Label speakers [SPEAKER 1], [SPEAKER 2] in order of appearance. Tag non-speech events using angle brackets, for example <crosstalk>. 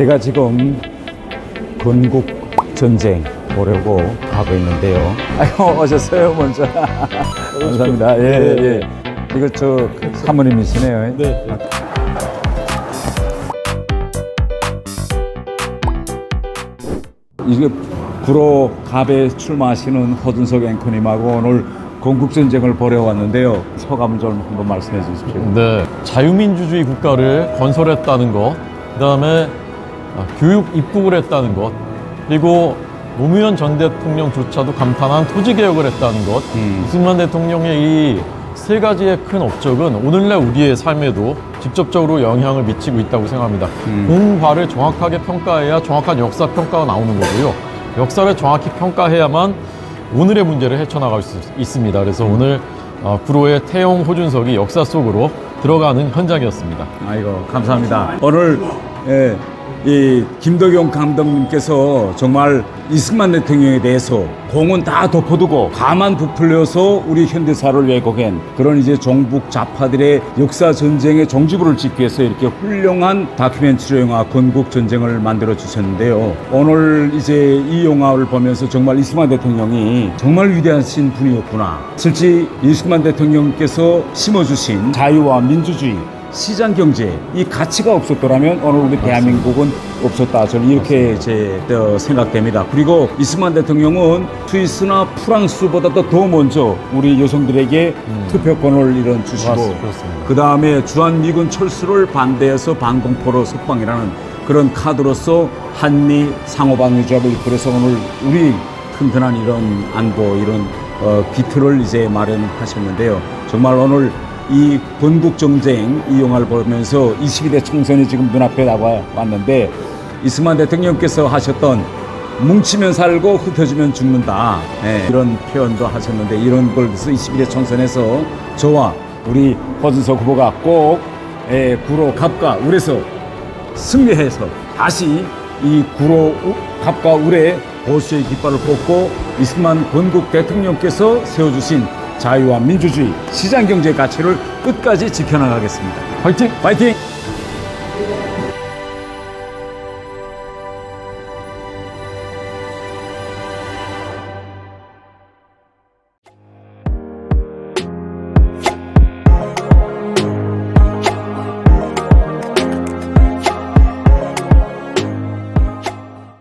[SPEAKER 1] 제가 지금 건국 전쟁 보려고 가고 있는데요. 아이고 오셨어요 먼저. <laughs> 감사합니다. 예 예. 이거 저 사모님이시네요.
[SPEAKER 2] 네.
[SPEAKER 1] 이게 구로 갑에 출마하시는 허준석 앵커님하고 오늘 건국 전쟁을 보려 왔는데요. 소감을 좀 한번 말씀해 주십시오.
[SPEAKER 2] 네. 자유민주주의 국가를 건설했다는 것, 그 다음에 교육 입국을 했다는 것, 그리고 노무현 전 대통령조차도 감탄한 토지 개혁을 했다는 것,
[SPEAKER 1] 음.
[SPEAKER 2] 이승만 대통령의 이 세 가지의 큰 업적은 오늘날 우리의 삶에도 직접적으로 영향을 미치고 있다고 생각합니다.
[SPEAKER 1] 음.
[SPEAKER 2] 공과를 정확하게 평가해야 정확한 역사 평가가 나오는 거고요. 역사를 정확히 평가해야만 오늘의 문제를 헤쳐나갈 수 있습니다. 그래서 오늘 어, 구로의 태영 호준석이 역사 속으로 들어가는 현장이었습니다.
[SPEAKER 1] 아이고 감사합니다. 오늘 예, 이 김덕용 감독님께서 정말 이승만 대통령에 대해서 공은 다 덮어두고 가만 부풀려서 우리 현대사를 왜곡한 그런 이제 종북 좌파들의 역사 전쟁의 종지부를 짓기 위해서 이렇게 훌륭한 다큐멘터리 영화 건국 전쟁을 만들어 주셨는데요. 오늘 이제 이 영화를 보면서 정말 이승만 대통령이 정말 위대하신 분이었구나. 실제 이승만 대통령께서 심어주신 자유와 민주주의 시장 경제 이 가치가 없었더라면 오늘 우리 대한민국은 없었다 저는 이렇게 제 어, 생각됩니다. 그리고 이승만 대통령은 스위스나 프랑스보다도 더 먼저 우리 여성들에게 투표권을 이런 주시고.
[SPEAKER 2] 그렇습니다.
[SPEAKER 1] 그 다음에 주한 미군 철수를 반대해서 반공포로 석방이라는 그런 카드로서 한미 상호방위 조합을 이끌어서 오늘 우리 튼튼한 이런 안보 이런 어, 기틀을 이제 마련하셨는데요. 정말 오늘 이 건국 전쟁 이 영화를 보면서 22대 총선이 지금 눈앞에 나와 왔는데 이승만 대통령께서 하셨던 뭉치면 살고 흩어지면 죽는다. 예, 이런 표현도 하셨는데 이런 걸 그래서 21대 총선에서 저와 우리 허준석 후보가 꼭 예, 구로 갑과 울에서 승리해서 다시 이 구로 우- 갑과 울의 보수의 깃발을 꽂고 이승만 건국 대통령께서 세워주신 자유와 민주주의, 시장경제 가치를 끝까지 지켜나가겠습니다.
[SPEAKER 2] 화이팅!
[SPEAKER 1] 파이팅!